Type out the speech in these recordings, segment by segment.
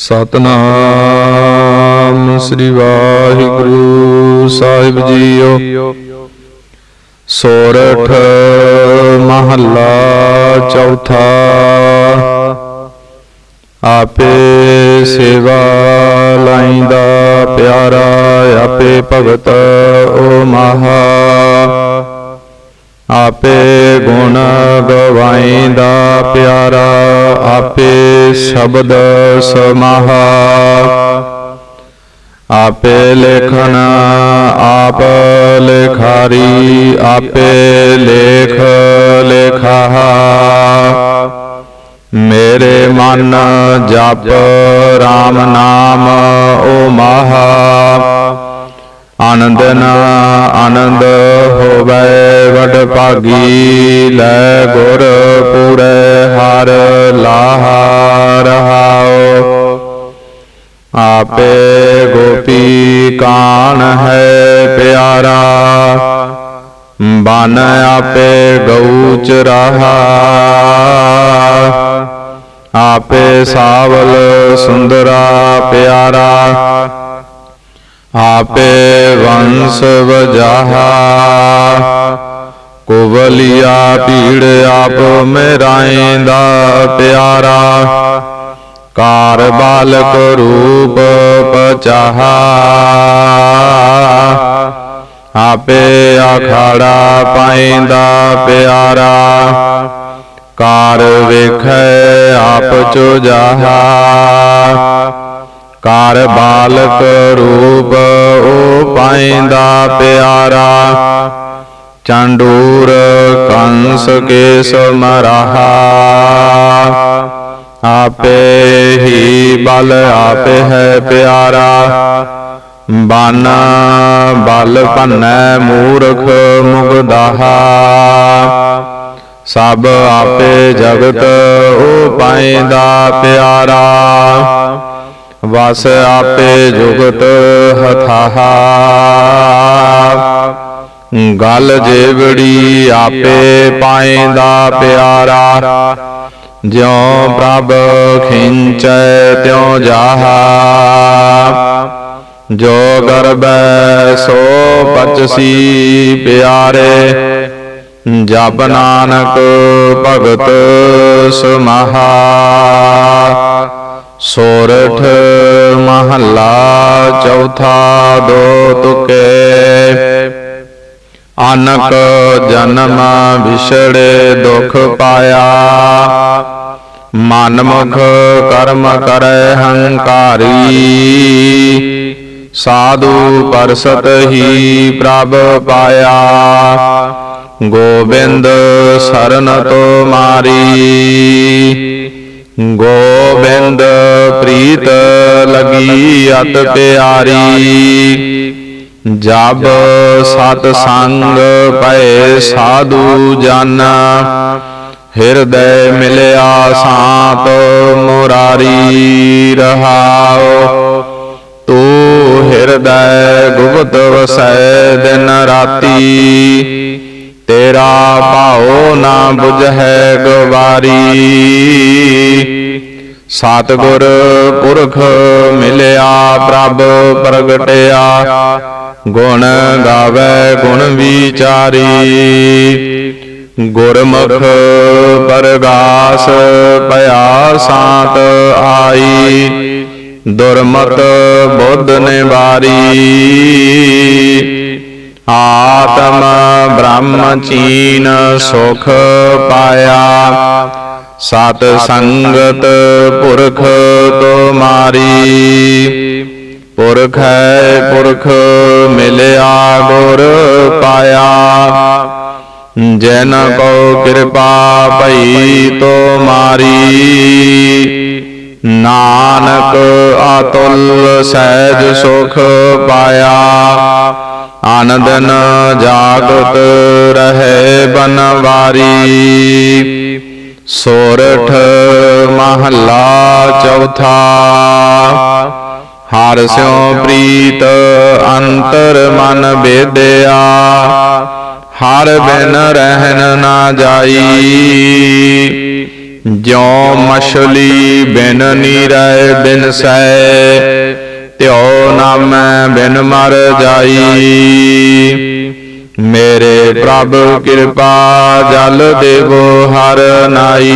ਸਤਨਾਮ ਸ੍ਰੀ ਵਾਹਿਗੁਰੂ ਸਾਹਿਬ ਜੀਓ। ਸੋਰਠ ਮਹੱਲਾ ਚੌਥਾ। ਆਪੇ ਸੇਵਾ ਲਾਈਂਦਾ ਪਿਆਰਾ, ਆਪੇ ਭਗਤ ਓ ਮਹਾ। ਆਪੇ ਗੁਣ ਗਵਾਈਂਦਾ ਪਿਆਰਾ, ਆਪੇ ਸ਼ਬਦ ਸਮਾਹਾ। ਆਪੇ ਲੇਖਨ ਆਪ ਲੇਖਾਰੀ, ਆਪੇ ਲੇਖ ਲੇਖਾਹਾ। ਮੇਰੇ ਮਨ ਜਪ RAM ਨਾਮ ਓ ਮਹਾ ਆਨੰਦ ਨਾ ਆਨੰਦ ਹੋਵੇ, ਵਡ ਭਾਗੀ ਲੈ ਗੁਰ ਪੂਰੇ ਹਰ ਲਾਹਾ ਰਹਾਓ ਆਪੇ ਗੋਪੀ ਕਾਨ ਹੈ ਪਿਆਰਾ, ਬਨ ਆਪੇ ਗਊ ਚਰਾਹਾ ਆਪੇ ਸਾਵਲ ਸੁੰਦਰਾ ਪਿਆਰਾ ਆਪੇ ਵੰਸ ਵਜਾਹਾ। ਕੋਵਲਿਆ ਪੀੜ ਆਪ ਮੇਰਾਇਂਦਾ ਪਿਆਰਾ। ਕਾਰ ਬਾਲਕ ਰੂਪ ਪਚਾਹਾ। ਆਪੇ ਆਖਾੜਾ ਪਾਇਂਦਾ ਪਿਆਰਾ। ਕਾਰ ਵੇਖੈ ਆਪ ਚੋ ਚੁਜਾਹਾ ਕਾਰ ਬਾਲਕ ਰੂਪ ਉਹ ਪਾਇਂਦਾ ਪਿਆਰਾ। ਚੰਡੂਰ ਕੰਸ ਕੇ ਸਮਰਾਹਾ ਆਪੇ ਹੀ ਬਲ ਆਪੇ ਹੈ ਪਿਆਰਾ। ਬਨ ਬਲ ਭੰਨੈ ਮੂਰਖ ਮੁਗਦਾਹਾ। ਸਭ ਆਪੇ ਜਗਤ ਉਹ ਪਾਇਂਦਾ ਪਿਆਰਾ। ਵਸ ਆਪੇ ਜੁਗਤ ਹਥਾਹਾ। ਗਲ ਜੇਵੜੀ ਆਪੇ ਪਾਇਂਦਾ ਪਿਆਰਾ। ਜਿਉ ਪ੍ਰਭ ਖਿੰਚੈ ਤਿਉ ਜਾਹਾ। ਜੋ ਗਰਬੈ ਸੋ ਪਚਸੀ ਪਿਆਰੇ। ਜਪ ਨਾਨਕ ਭਗਤ ਸਮਹਾ। ਸੋਰਠ ਮਹੱਲਾ ਚੌਥਾ ਦੋ ਤੁਕੇ। ਅਨਕ ਜਨਮ ਵਿਛੜੇ ਦੁਖ ਪਾਇਆ। ਮਨ ਮੁਖ ਕਰਮ ਕਰੈ ਹੰਕਾਰੀ। ਸਾਧੂ ਪਰਸਤ ਹੀ ਪ੍ਰਭ ਪਾਇਆ। ਗੋਬਿੰਦ ਸਰਨ ਤੁਮਾਰੀ ਗੋਬਿੰਦ ਪ੍ਰੀਤ ਲਗੀ ਅਤ ਪਿਆਰੀ। ਜਬ ਸਤ ਸੰਗ ਪਏ ਸਾਧੂ ਜਨ, ਹਿਰਦੈ ਮਿਲਿਆ ਸਾਤ ਮੁਰਾਰੀ ਰਹਾਉ। ਤੂੰ ਹਿਰਦੈ ਗੁਪਤ ਵਸੈ ਦਿਨ ਰਾਤੀ ਤੇਰਾ ਭਾਉ ਨਾ 부ਝੈ ਗਵਾਰੀ। ਸਤਿਗੁਰ ਪੁਰਖ ਮਿਲਿਆ, ਪ੍ਰਭ ਪ੍ਰਗਟਿਆ। ਗੁਣ ਗਾਵੇ, ਗੁਣ ਵਿਚਾਰੀ। ਗੁਰਮੁਖ ਪਰਗਾਸ ਪਿਆ ਸਾਤ ਆਈ। ਦੁਰਮਤ ਬੁੱਧ ਨਿਵਾਰੀ। ਆਤਮ ਬ੍ਰਹਮ ਚੀਨ ਸੁਖ ਪਾਇਆ। ਸਤ ਸੰਗਤ ਪੁਰਖ ਤੁਮਾਰੀ ਪੁਰਖ ਹੈ ਪੁਰਖ ਮਿਲਿਆ ਗੁਰ ਪਾਇਆ। ਜਨ ਕੋ ਕਿਰਪਾ ਭਈ ਤੁਮਾਰੀ ਨਾਨਕ ਆਤੁਲ ਸਹਿਜ ਸੁਖ ਪਾਇਆ। ਆਨੰਦ ਨ ਜਾਗਤ ਰਹੇ ਬਨਵਾਰੀ। ਸੋਰਠ ਮਹੱਲਾ ਚੌਥਾ। ਹਰ ਸਿਉ ਪ੍ਰੀਤ ਅੰਤਰ ਮਨ ਬੇਦਿਆ ਹਰ ਬਿਨ ਰਹਿਨ ਨਾ ਜਾਈ। ਜਿਉ ਮਛਲੀ ਬਿਨ ਨੀਰੈ ਬਿਨ ਸੈ। ਤਿਉ ਨਾਮੈ ਬਿਨ ਮਰ ਜਾਈ। ਮੇਰੇ ਪ੍ਰਭ ਕਿਰਪਾ ਜਲ ਦੇਵੋ ਹਰ ਨਾਈ।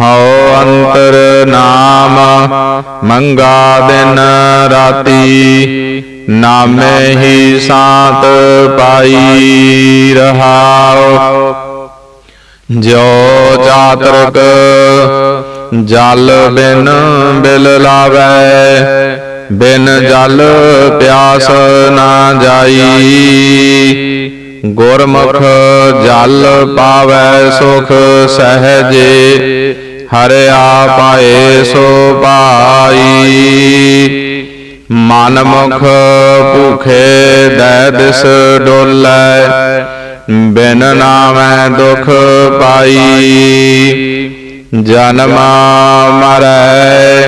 ਹਉ ਅੰਤਰ ਨਾਮ ਮੰਗਾ ਦਿਨ ਰਾਤੀ। ਨਾਮੇ ਹੀ ਸਾਤ ਪਾਈ ਰਹਾਉ। ਜਿਉ ਚਾਤਰਕ ਜਲ ਬਿਨ ਬਿਲ ਲਾਵੈ, ਬਿਨ ਜਲ ਪਿਆਸ ਨਾ ਜਾਈ। ਗੁਰਮੁਖ ਜਲ ਪਾਵੈ, ਸੁਖ ਸਹਜੇ ਹਰਿਆ ਪਾਏ ਸੋ ਪਾਈ। ਮਨ ਮੁਖ ਭੂਖੇ ਦੈ ਦਿਸ ਡੋਲੇ, ਬਿਨ ਨਾਮੈ ਦੁਖ ਪਾਈ। ਜਨਮ ਮਰੈ,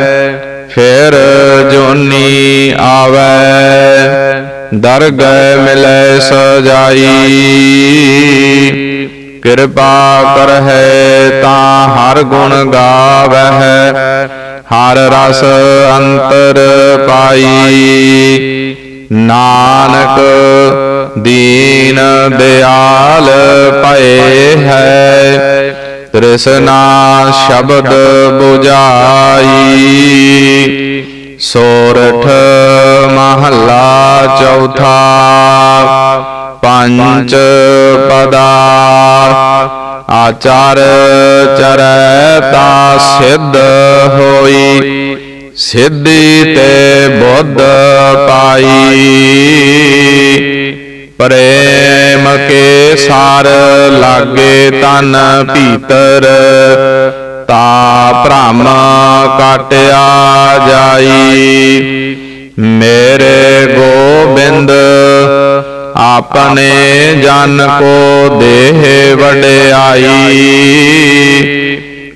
ਫਿਰ ਜੋਨੀ ਆਵੈ। ਦਰਗਹਿ ਮਿਲੈ ਸਜਾਈ, ਕਿਰਪਾ ਕਰਹਿ ਤਾਂ ਹਰ ਗੁਣ ਗਾਵਹਿ, ਹਰ ਰਸ ਅੰਤਰ ਪਾਈ। ਨਾਨਕ ਦੀਨ ਦਿਆਲ ਪਏ ਹੈ ਤ੍ਰਿਸ਼ਨਾ ਸ਼ਬਦ 부ਜਾਈ ਸੋਰਠ ਮਹੱਲਾ ਚੌਥਾ। ਪੰਚ ਪਦਾ। ਆਚਾਰ ਚਰਤਾ ਸਿੱਧ ਹੋਈ। ਸਿੱਧੀ ਤੇ ਬੁੱਧ ਪਾਈ। ਪ੍ਰੇਮ ਸਾਰ ਲਾਗੇ ਤਨ ਭੀਤਰ, ਤਾ ਭ੍ਰਮ ਕਟਿਆ ਜਾਈ। ਮੇਰੇ ਗੋਬਿੰਦ, ਆਪਣੇ ਜਨ ਕੋ ਦੇਹ ਵਡਿਆਈ।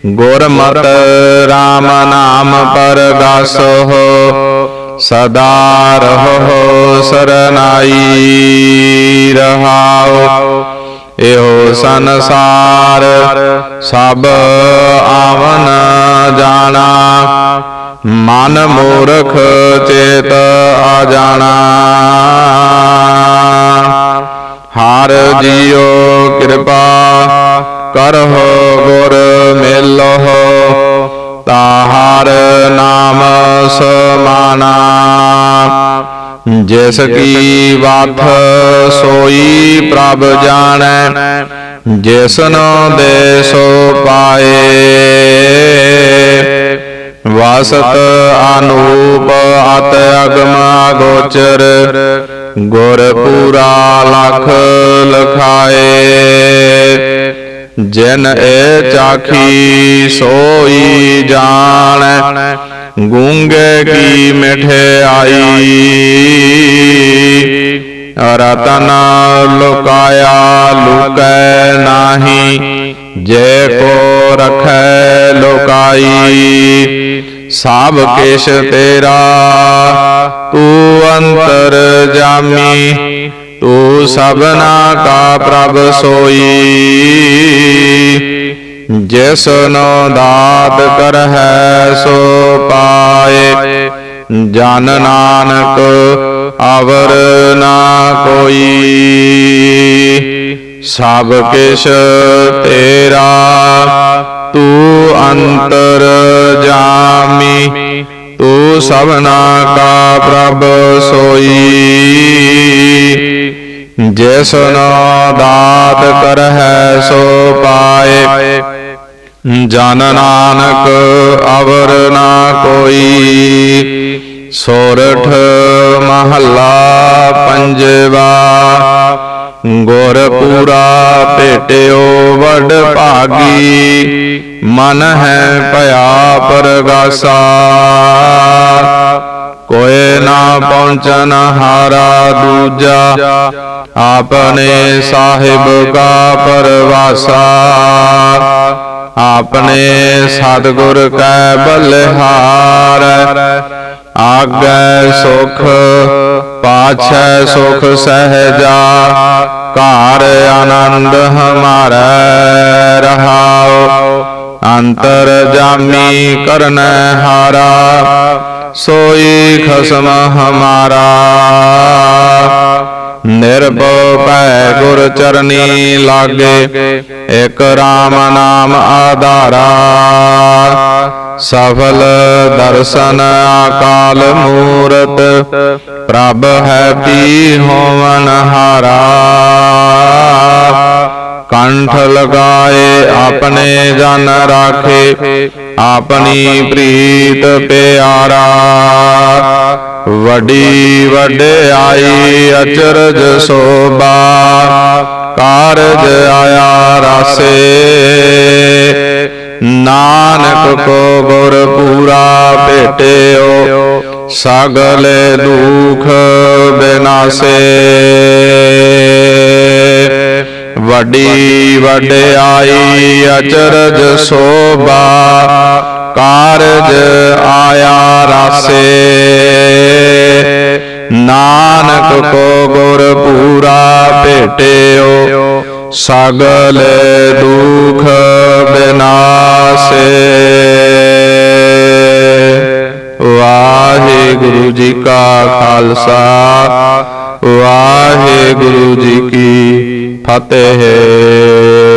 ਗੁਰਮਤਿ RAM ਨਾਮ ਪਰਗਾਸੋ ਸਦਾ ਰਹੋ ਸਰਨਾਈ ਰਹਾਉ ਇਹੋ ਸੰਸਾਰ, ਸਭ ਆਵਨ ਜਾਣਾ। ਮਨ ਮੂਰਖ ਚੇਤ ਆ ਜਾਣਾ। ਹਰ ਜੀਓ ਕਿਰਪਾ, ਕਰਹੁ ਗੁਰ ਮਿਲਹੁ ਤਾਹਰ ਨਾਮ ਸਮਾਨਾ ਜਿਸ ਕੀ ਵਾਥ ਸੋਈ ਪ੍ਰਭ ਜਾਣੈ ਜਿਸਨੋ ਦੇ ਸੋ ਪਾਏ। ਵਾਸਤ ਅਨੂਪ ਅਤ ਅਗਮ ਗੋਚਰ ਗੁਰ ਪੂਰਾ ਲਖ ਲਖਾਏ। ਜਿਨ ਏ ਚਾਖੀ ਸੋਈ ਜਾਣੈ ਗੂੰਗੇ ਕੀ ਮਠਿਆਈ ਰਤਨ ਲੁਕਾਇਆ ਲੁਕੈ ਨਾਹੀ ਜੇ ਕੋ ਰਖੈ ਲੋਕਾਈ। ਸਭ ਕਿਛ ਤੇਰਾ ਤੂੰ ਅੰਤਰ ਜਾਮੀ। ਸਭਨਾ ਕਾ ਪ੍ਰਭ ਸੋਈ। ਜਿਸ ਨੋ ਦਾਤ ਕਰਹਿ ਸੋ ਪਾਏ। ਜਨ ਨਾਨਕ ਅਵਰ ਨਾ ਕੋਈ। ਸਭ ਕਿਛ ਤੇਰਾ, ਤੂੰ ਅੰਤਰ ਜਾਮੀ। ਤੂੰ ਸਭਨਾ ਕਾ ਪ੍ਰਭ ਸੋਈ। ਜਿਸ ਨੋ ਦਾਤ ਕਰਹਿ ਸੋ ਪਾਏ। ਜਨ ਨਾਨਕ ਅਵਰ ਨਾ ਕੋਈ। ਸੋਰਠ ਮਹੱਲਾ ਪੰਜਵਾ। ਗੁਰ ਪੂਰਾ ਭੇਟਿਓ ਵਡ ਭਾਗੀ। ਮਨ ਹੈ ਭਇਆ ਪਰਗਾਸਾ। ਕੋਏ ਨਾ ਪਹੁੰਚਨ ਹਾਰਾ ਦੂਜਾ ਆਪਨੇ ਸਾਹਿਬ ਕਾ ਪਰਵਾਸਾ। ਆਪਨੇ ਸਤਿਗੁਰ ਕੈ ਬਲਿਹਾਰ, ਆਗੈ ਸੁਖ, ਪਾਛੈ ਸੁਖ ਸਹਜਾ, ਘਰ ਆਨੰਦ ਹਮਾਰਾ ਰਹਾ ਅੰਤਰ ਜਾਮੀ ਕਰਨ ਹਾਰਾ ਸੋਈ ਖਸਮ ਹਮਾਰਾ। ਨਿਰਭਉ ਭੈ ਗੁਰ ਚਰਨੀ ਲਾਗੇ, ਇਕ RAM ਨਾਮ ਆਧਾਰਾ। ਸਫਲ ਦਰਸ਼ਨ ਆਕਾਲ ਮੂਰਤ, ਪ੍ਰਭ ਹੈ ਪੀ ਹੋਵਨ ਹਾਰਾ। ਕੰਠ ਲਗਾਏ ਆਪਣੇ ਜਨ ਰਾਖੇ ਆਪਣੀ ਪ੍ਰੀਤ ਪਿਆਰਾ, ਵੱਡੀ ਵਡਿਆਈ ਅਚਰਜ ਸੋਭਾ, ਕਾਰਜ ਆਇਆ ਰਾਸੇ। ਨਾਨਕ ਕੋ ਗੁਰ ਪੂਰਾ ਭੇਟਿਓ, ਸਗਲ ਦੁਖ ਬਿਨਾਸੇ। ਵੱਡੀ ਵਡਿਆਈ, ਅਚਰਜ ਸੋਭਾ, ਕਾਰਜ ਆਇਆ ਰਾਸੇ। ਨਾਨਕ ਕੋ ਗੁਰ ਪੂਰਾ ਭੇਟਿਓ, ਸਗਲ ਦੁਖ ਬਿਨਾਸੇ। ਵਾਹਿਗੁਰੂ ਜੀ ਕਾ ਖਾਲਸਾ, ਵਾਹਿਗੁਰੂ ਜੀ ਫਤਿਹ।